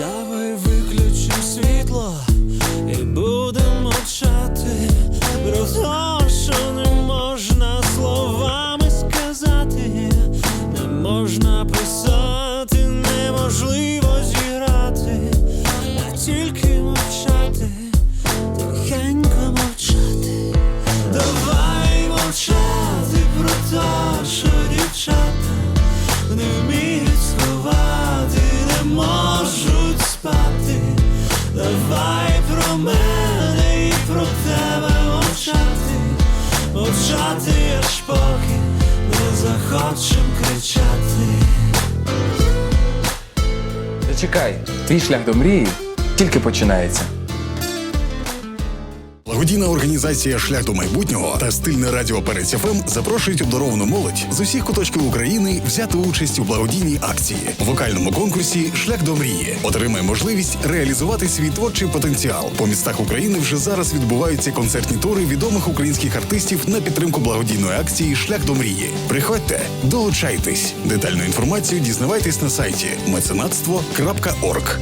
Давай виключимо світло і будемо мовчати про те, що не можна словами сказати, не можна писати, неможливо зіграти, а тільки мовчати, тихенько мовчати. Давай мовчати про те, що дівчата Давай про мене і про тебе мовчати, мовчати аж поки не захочем кричати. Зачекай, твій шлях до мрії тільки починається. Благодійна організація Шлях до майбутнього та стильне радіо Перець ФМ запрошують обдаровану молодь з усіх куточків України взяти участь у благодійній акції вокальному конкурсі Шлях до мрії. Отримай можливість реалізувати свій творчий потенціал. По містах України вже зараз відбуваються концертні тури відомих українських артистів на підтримку благодійної акції Шлях до мрії. Приходьте, долучайтесь. Детальну інформацію дізнавайтесь на сайті меценатство.орг.